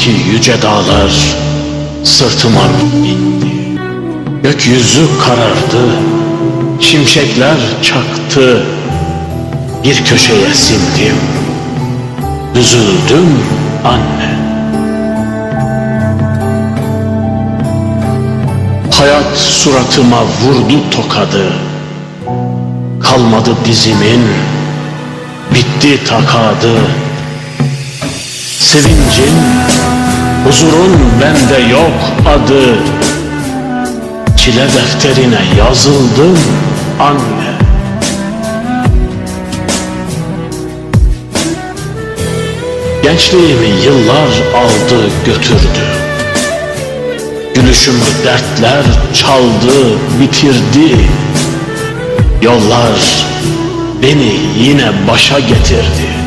Sanki yüce dağlar sırtıma indi. Gökyüzü karardı, şimşekler çaktı. Bir köşeye sindim, üzüldüm anne. Hayat suratıma vurdu tokadı. Kalmadı dizimin, bitti takadı. Sevincin, huzurun bende yok adı. Çile defterine yazıldım anne. Gençliğimi yıllar aldı götürdü. Gülüşümü dertler çaldı bitirdi. Yollar beni yine başa getirdi.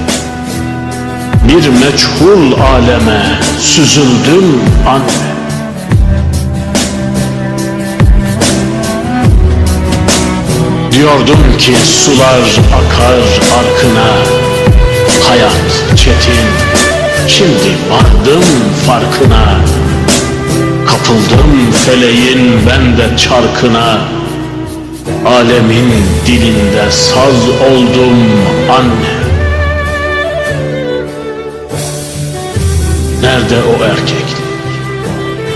Bir meçhul aleme süzüldüm anne. Diyordum ki sular akar arkına Hayat çetin. Şimdi vardım farkına Kapıldım feleğin ben de çarkına. Alemin dilinde saz oldum anne Nerede o erkeklik?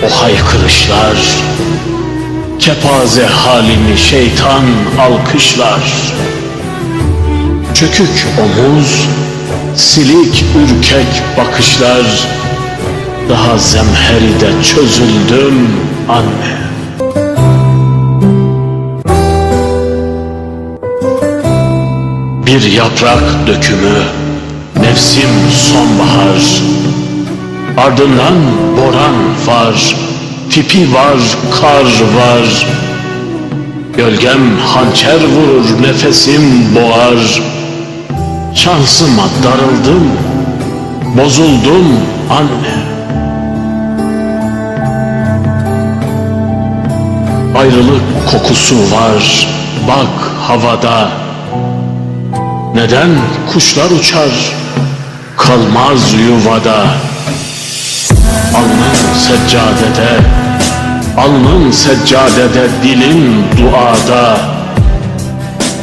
O haykırışlar Kepaze halimi şeytan alkışlar. Çökük omuz Silik ürkek bakışlar. Daha zemheride çözüldüm anne. Bir yaprak dökümü Mevsim sonbahar Ardından boran var Tipi var, kar var Gölgem hançer vurur, nefesim boğar Şansıma darıldım, bozuldum anne. Ayrılık kokusu var, bak havada. Neden kuşlar uçar, kalmaz yuvada. Alnın seccadede, alnın seccadede, dilim duada.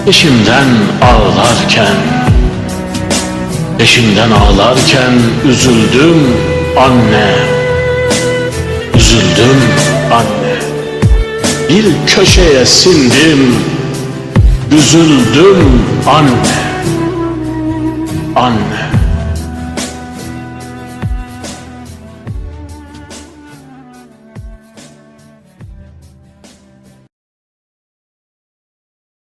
Eşimden ağlarken, Eşimden ağlarken üzüldüm anne. Üzüldüm anne. Bir köşeye sindim Üzüldüm anne. Anne